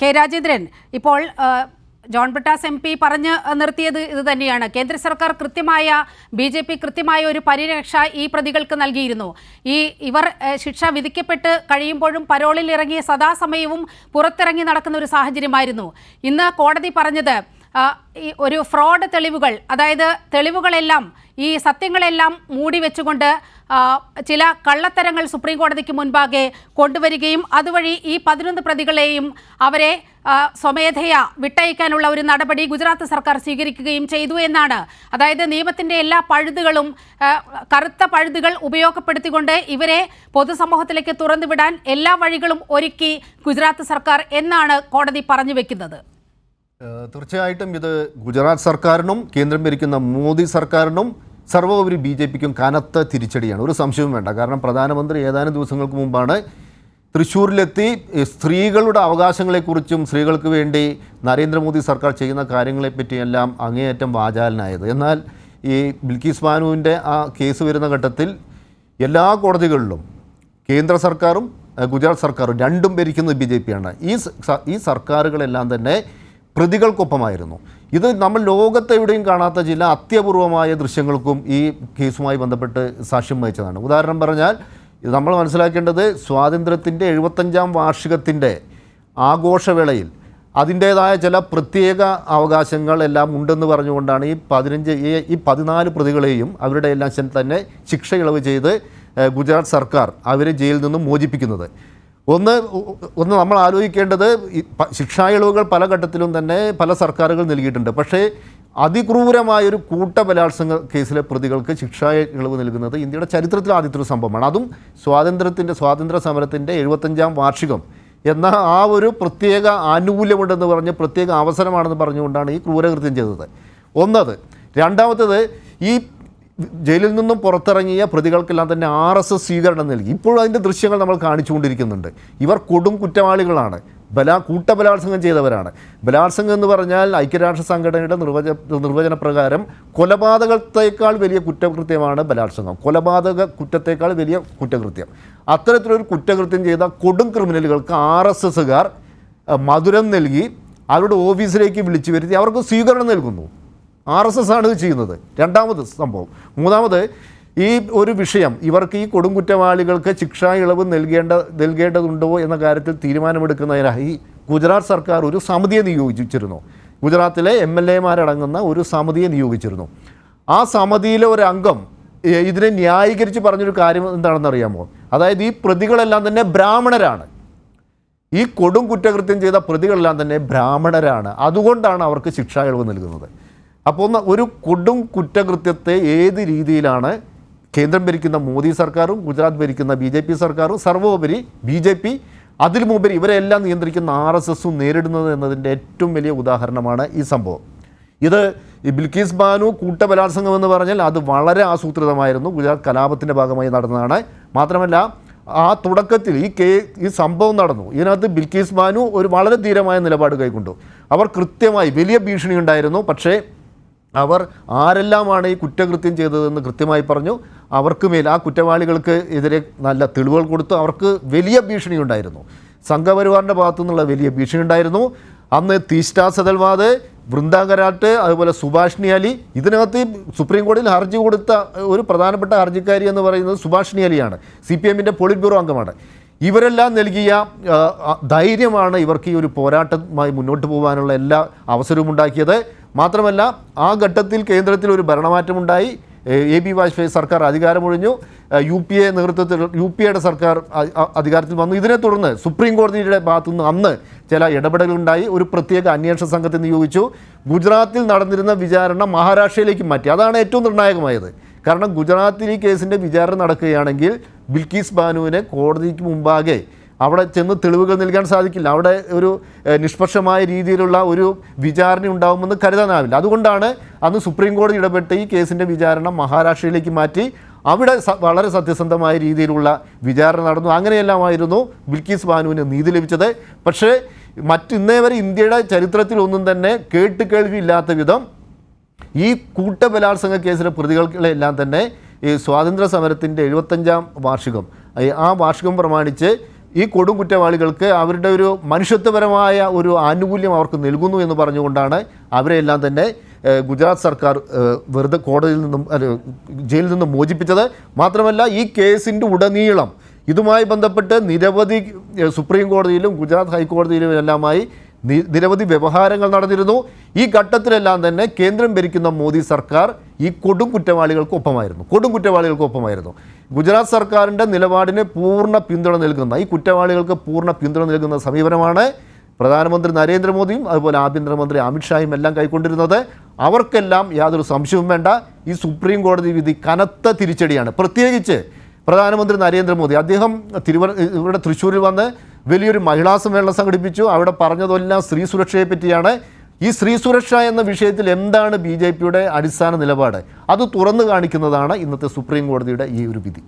K Rajendran ഇപ്പോൾ John Brittas M P പറഞ്ഞ് നിർത്തിയത് ഇത് തന്നെയാണ്. കേന്ദ്ര സർക്കാർ കൃത്യമായ ബി ജെ പി കൃത്യമായ ഒരു പരിരക്ഷ ഈ പ്രതികൾക്ക് നൽകിയിരുന്നു. ഈ ഇവർ ശിക്ഷ വിധിക്കപ്പെട്ട് കഴിയുമ്പോഴും പരോളിൽ ഇറങ്ങിയ സദാസമയവും പുറത്തിറങ്ങി നടക്കുന്ന ഒരു സാഹചര്യമായിരുന്നു. ഇന്ന് കോടതി പറഞ്ഞത് ഒരു ഫ്രോഡ് തെളിവുകൾ അതായത് തെളിവുകളെല്ലാം ഈ സത്യങ്ങളെല്ലാം മൂടി വെച്ചുകൊണ്ട് ചില കള്ളത്തരങ്ങൾ സുപ്രീം കോടതിക്ക് മുൻപാകെ കൊണ്ടുവരികയും അതുവഴി ഈ പതിനൊന്ന് പ്രതികളെയും അവരെ സ്വമേധയാ വിട്ടയക്കാനുള്ള ഒരു നടപടി ഗുജറാത്ത് സർക്കാർ സ്വീകരിക്കുകയും ചെയ്തു എന്നാണ്. അതായത് നിയമത്തിന്റെ എല്ലാ പഴുതുകളും കറുത്ത പഴുതുകൾ ഉപയോഗപ്പെടുത്തിക്കൊണ്ട് ഇവരെ പൊതുസമൂഹത്തിലേക്ക് തുറന്നുവിടാൻ എല്ലാ വഴികളും ഒരുക്കി ഗുജറാത്ത് സർക്കാർ എന്നാണ് കോടതി പറഞ്ഞു വെക്കുന്നത്. തീർച്ചയായിട്ടും ഇത് ഗുജറാത്ത് സർക്കാരിനും കേന്ദ്രം ഭരിക്കുന്ന മോദി സർക്കാരിനും സർവോപരി ബി ജെ പിക്കും കനത്ത തിരിച്ചടിയാണ്. ഒരു സംശയവും വേണ്ട. കാരണം പ്രധാനമന്ത്രി ഏതാനും ദിവസങ്ങൾക്ക് മുമ്പാണ് തൃശ്ശൂരിലെത്തി. സ്ത്രീകളുടെ അവകാശങ്ങളെക്കുറിച്ചും സ്ത്രീകൾക്ക് വേണ്ടി നരേന്ദ്രമോദി സർക്കാർ ചെയ്യുന്ന കാര്യങ്ങളെപ്പറ്റിയെല്ലാം അങ്ങേയറ്റം വാചാലനായത്. എന്നാൽ ഈ ബിൽക്കീസ് ബാനുവിന്റെ ആ കേസ് വരുന്ന ഘട്ടത്തിൽ എല്ലാ കോടതികളിലും കേന്ദ്ര സർക്കാരും ഗുജറാത്ത് സർക്കാരും രണ്ടും ഭരിക്കുന്നത് ബി ജെ പിയാണ് ഈ ഈ സർക്കാരുകളെല്ലാം തന്നെ പ്രതികൾക്കൊപ്പമായിരുന്നു. ഇത് നമ്മൾ ലോകത്തെവിടെയും കാണാത്ത ചില അത്യപൂർവമായ ദൃശ്യങ്ങൾക്കും ഈ കേസുമായി ബന്ധപ്പെട്ട് സാക്ഷ്യം വഹിച്ചതാണ്. ഉദാഹരണം പറഞ്ഞാൽ നമ്മൾ മനസ്സിലാക്കേണ്ടത് സ്വാതന്ത്ര്യത്തിന്റെ എഴുപത്തഞ്ചാം വാർഷികത്തിന്റെ ആഘോഷവേളയിൽ അതിന്റേതായ ചില പ്രത്യേക അവകാശങ്ങൾ എല്ലാം ഉണ്ടെന്ന് പറഞ്ഞുകൊണ്ടാണ് ഈ പതിനഞ്ച് ഈ ഈ പതിനാല് പ്രതികളെയും അവരുടെ എല്ലാം തന്നെ ശിക്ഷ ഇളവ് ചെയ്ത് ഗുജറാത്ത് സർക്കാർ അവരെ ജയിലിൽ നിന്നും മോചിപ്പിക്കുന്നത്. ഒന്ന് ഒന്ന് നമ്മൾ ആലോചിക്കേണ്ടത് ശിക്ഷാ ഇളവുകൾ പല ഘട്ടത്തിലും തന്നെ പല സർക്കാരുകൾ നൽകിയിട്ടുണ്ട്. പക്ഷേ അതിക്രൂരമായൊരു കൂട്ട ബലാത്സംഗ കേസിലെ പ്രതികൾക്ക് ശിക്ഷാ ഇളവ് നൽകുന്നത് ഇന്ത്യയുടെ ചരിത്രത്തിൽ ആദ്യത്തെ ഒരു സംഭവമാണ്. അതും സ്വാതന്ത്ര്യത്തിന്റെ സ്വാതന്ത്ര്യ സമരത്തിന്റെ എഴുപത്തഞ്ചാം വാർഷികം എന്ന ആ ഒരു പ്രത്യേക ആനുകൂല്യമുണ്ടെന്ന് പറഞ്ഞ് പ്രത്യേക അവസരമാണെന്ന് പറഞ്ഞുകൊണ്ടാണ് ഈ ക്രൂരകൃത്യം ചെയ്തത്. ഒന്നത്. രണ്ടാമത്തത് ഈ ജയിലിൽ നിന്നും പുറത്തിറങ്ങിയ പ്രതികൾക്കെല്ലാം തന്നെ ആർ എസ് എസ് സ്വീകരണം നൽകി. ഇപ്പോഴും അതിന്റെ ദൃശ്യങ്ങൾ നമ്മൾ കാണിച്ചുകൊണ്ടിരിക്കുന്നുണ്ട്. ഇവർ കൊടും കുറ്റവാളികളാണ്. ബലാ കൂട്ടബലാത്സംഗം ചെയ്തവരാണ്. ബലാത്സംഗം എന്ന് പറഞ്ഞാൽ ഐക്യരാഷ്ട്ര സംഘടനയുടെ നിർവച നിർവചന പ്രകാരം കൊലപാതകത്തേക്കാൾ വലിയ കുറ്റകൃത്യമാണ് ബലാത്സംഗം. കൊലപാതക കുറ്റത്തേക്കാൾ വലിയ കുറ്റകൃത്യം. അത്തരത്തിലൊരു കുറ്റകൃത്യം ചെയ്ത കൊടും ക്രിമിനലുകൾക്ക് ആർ എസ് എസുകാർ മധുരം നൽകി അവരുടെ ഓഫീസിലേക്ക് വിളിച്ചു വരുത്തി അവർക്ക് സ്വീകരണം നൽകുന്നു. ആർ എസ് എസ് ആണ് ഇത് ചെയ്യുന്നത്. രണ്ടാമത് സംഭവം. മൂന്നാമത് ഈ ഒരു വിഷയം ഇവർക്ക് ഈ കൊടുങ്കുറ്റവാളികൾക്ക് ശിക്ഷാ ഇളവ് നൽകേണ്ട നൽകേണ്ടതുണ്ടോ എന്ന കാര്യത്തിൽ തീരുമാനമെടുക്കുന്നതിനായി ഗുജറാത്ത് സർക്കാർ ഒരു സമിതിയെ നിയോഗിച്ചിരുന്നു. ഗുജറാത്തിലെ എം എൽ എമാരടങ്ങുന്ന ഒരു സമിതിയെ നിയോഗിച്ചിരുന്നു. ആ സമിതിയിലെ ഒരു അംഗം ഇതിനെ ന്യായീകരിച്ച് പറഞ്ഞൊരു കാര്യം എന്താണെന്ന് അറിയാമോ? അതായത് ഈ പ്രതികളെല്ലാം തന്നെ ബ്രാഹ്മണരാണ്. ഈ കൊടും കുറ്റകൃത്യം ചെയ്ത പ്രതികളെല്ലാം തന്നെ ബ്രാഹ്മണരാണ്. അതുകൊണ്ടാണ് അവർക്ക് ശിക്ഷാ ഇളവ് നൽകുന്നത്. അപ്പോൾ ഒരു കൊടും കുറ്റകൃത്യത്തെ ഏത് രീതിയിലാണ് കേന്ദ്രം ഭരിക്കുന്ന മോദി സർക്കാരും ഗുജറാത്ത് ഭരിക്കുന്ന ബി ജെ പി സർക്കാരും സർവോപരി ബി ജെ പി അതിലുമുപരി ഇവരെല്ലാം നിയന്ത്രിക്കുന്ന ആർ എസ് എസും നേരിടുന്നത് എന്നതിന്റെ ഏറ്റവും വലിയ ഉദാഹരണമാണ് ഈ സംഭവം. ഇത് ഈ ബിൽക്കീസ് ബാനു കൂട്ടബലാത്സംഗം എന്ന് പറഞ്ഞാൽ അത് വളരെ ആസൂത്രിതമായിരുന്നു. ഗുജറാത്ത് കലാപത്തിന്റെ ഭാഗമായി നടന്നതാണ്. മാത്രമല്ല ആ തുടക്കത്തിൽ ഈ കേ ഈ സംഭവം നടന്നു. ഇതിനകത്ത് ബിൽക്കീസ് ബാനു ഒരു വളരെ ധീരമായ നിലപാട് കൈക്കൊണ്ടു. അവർ കൃത്യമായി വലിയ ഭീഷണി ഉണ്ടായിരുന്നു. പക്ഷേ അവർ ആരെല്ലാമാണ് ഈ കുറ്റകൃത്യം ചെയ്തതെന്ന് കൃത്യമായി പറഞ്ഞു. അവർക്ക് മേൽ ആ കുറ്റവാളികൾക്ക് എതിരെ നല്ല തെളിവുകൾ കൊടുത്തു. അവർക്ക് വലിയ ഭീഷണി ഉണ്ടായിരുന്നു. സംഘപരിവാറിന്റെ ഭാഗത്തു നിന്നുള്ള വലിയ ഭീഷണി ഉണ്ടായിരുന്നു. അന്ന് തീസ്റ്റ സദൽവാദ് വൃന്ദാകരാട്ട് അതുപോലെ സുഭാഷിണി അലി. ഇതിനകത്ത് സുപ്രീം കോടതിയിൽ ഹർജി കൊടുത്ത ഒരു പ്രധാനപ്പെട്ട ഹർജിക്കാരി എന്ന് പറയുന്നത് സുഭാഷിണി അലിയാണ്. സി പി എമ്മിന്റെ പോളിറ്റ് ബ്യൂറോ അംഗമാണ്. ഇവരെല്ലാം നൽകിയ ധൈര്യമാണ് ഇവർക്ക് ഈ ഒരു പോരാട്ടമായി മുന്നോട്ട് പോകാനുള്ള എല്ലാ അവസരവും ഉണ്ടാക്കിയത്. മാത്രമല്ല ആ ഘട്ടത്തിൽ കേന്ദ്രത്തിൽ ഒരു ഭരണമാറ്റമുണ്ടായി. എ ബി വാജ്പേയി സർക്കാർ അധികാരമൊഴിഞ്ഞു. യു പി എ നേതൃത്വത്തിൽ യു പി എയുടെ സർക്കാർ അധികാരത്തിൽ വന്നു. ഇതിനെ തുടർന്ന് സുപ്രീം കോടതിയുടെ ഭാഗത്തു നിന്ന് അന്ന് ചില ഇടപെടലുണ്ടായി. ഒരു പ്രത്യേക അന്വേഷണ സംഘത്തെ നിയോഗിച്ചു. ഗുജറാത്തിൽ നടന്നിരുന്ന വിചാരണ മഹാരാഷ്ട്രയിലേക്ക് മാറ്റി. അതാണ് ഏറ്റവും നിർണായകമായത്. കാരണം ഗുജറാത്തിൽ ഈ കേസിന്റെ വിചാരണ നടക്കുകയാണെങ്കിൽ ബിൽക്കീസ് ബാനുവിനെ കോടതിക്ക് മുമ്പാകെ അവിടെ ചെന്ന് തെളിവുകൾ നൽകാൻ സാധിക്കില്ല. അവിടെ ഒരു നിഷ്പക്ഷമായ രീതിയിലുള്ള ഒരു വിചാരണ ഉണ്ടാകുമെന്ന് കരുതാനാവില്ല അതുകൊണ്ടാണ് അന്ന് സുപ്രീം കോടതി ഇടപെട്ട് ഈ കേസിന്റെ വിചാരണ മഹാരാഷ്ട്രയിലേക്ക് മാറ്റി. അവിടെ വളരെ സത്യസന്ധമായ രീതിയിലുള്ള വിചാരണ നടന്നു. അങ്ങനെയെല്ലാമായിരുന്നു ബിൽക്കീസ് ബാനുവിന് നീതി ലഭിച്ചത്. പക്ഷേ മറ്റിന്നേ വരെ ഇന്ത്യയുടെ ചരിത്രത്തിൽ ഒന്നും തന്നെ കേട്ട് കേൾവിയില്ലാത്ത വിധം ഈ കൂട്ടബലാത്സംഗ കേസിലെ പ്രതികളെല്ലാം തന്നെ ഈ സ്വാതന്ത്ര്യ സമരത്തിന്റെ എഴുപത്തഞ്ചാം വാർഷികം ആ വാർഷികം പ്രമാണിച്ച് ഈ കൊടും കുറ്റവാളികൾക്ക് അവരുടെ ഒരു മനുഷ്യത്വപരമായ ഒരു ആനുകൂല്യം അവർക്ക് നൽകുന്നു എന്ന് പറഞ്ഞുകൊണ്ടാണ് അവരെല്ലാം തന്നെ ഗുജറാത്ത് സർക്കാർ വെറുതെ കോടതിയിൽ നിന്നും ജയിലിൽ നിന്നും മോചിപ്പിച്ചത്. മാത്രമല്ല ഈ കേസിന്റെ ഉടനീളം ഇതുമായി ബന്ധപ്പെട്ട് നിരവധി സുപ്രീം കോടതിയിലും ഗുജറാത്ത് ഹൈക്കോടതിയിലും എല്ലാമായി നിരവധി വ്യവഹാരങ്ങൾ നടന്നിരുന്നു. ഈ ഘട്ടത്തിലെല്ലാം തന്നെ കേന്ദ്രം ഭരിക്കുന്ന മോദി സർക്കാർ ഈ കൊടും കുറ്റവാളികൾക്കൊപ്പമായിരുന്നു കൊടും കുറ്റവാളികൾക്കൊപ്പമായിരുന്നു ഗുജറാത്ത് സർക്കാരിന്റെ നിലപാടിന് പൂർണ പിന്തുണ നൽകുന്ന ഈ കുറ്റവാളികൾക്ക് പൂർണ പിന്തുണ നൽകുന്ന സമീപനമാണ് പ്രധാനമന്ത്രി നരേന്ദ്രമോദിയും അതുപോലെ ആഭ്യന്തരമന്ത്രി അമിത്ഷായും എല്ലാം കൈക്കൊണ്ടിരുന്നത്. അവർക്കെല്ലാം യാതൊരു സംശയവും വേണ്ട. ഈ സുപ്രീം കോടതി വിധി കനത്ത തിരിച്ചടിയാണ്. പ്രത്യേകിച്ച് പ്രധാനമന്ത്രി നരേന്ദ്രമോദി അദ്ദേഹം തിരുവന ഇവിടെ തൃശ്ശൂരിൽ വന്ന് വലിയൊരു മഹിളാ സമ്മേളനം സംഘടിപ്പിച്ചു. അവിടെ പറഞ്ഞതെല്ലാം സ്ത്രീ സുരക്ഷയെ പറ്റിയാണ്. ഈ സ്ത്രീ സുരക്ഷ എന്ന വിഷയത്തിൽ എന്താണ് ബി ജെ പിയുടെ അടിസ്ഥാന നിലപാട്? അത് തുറന്നു കാണിക്കുന്നതാണ് ഇന്നത്തെ സുപ്രീം കോടതിയുടെ ഈ ഒരു വിധി.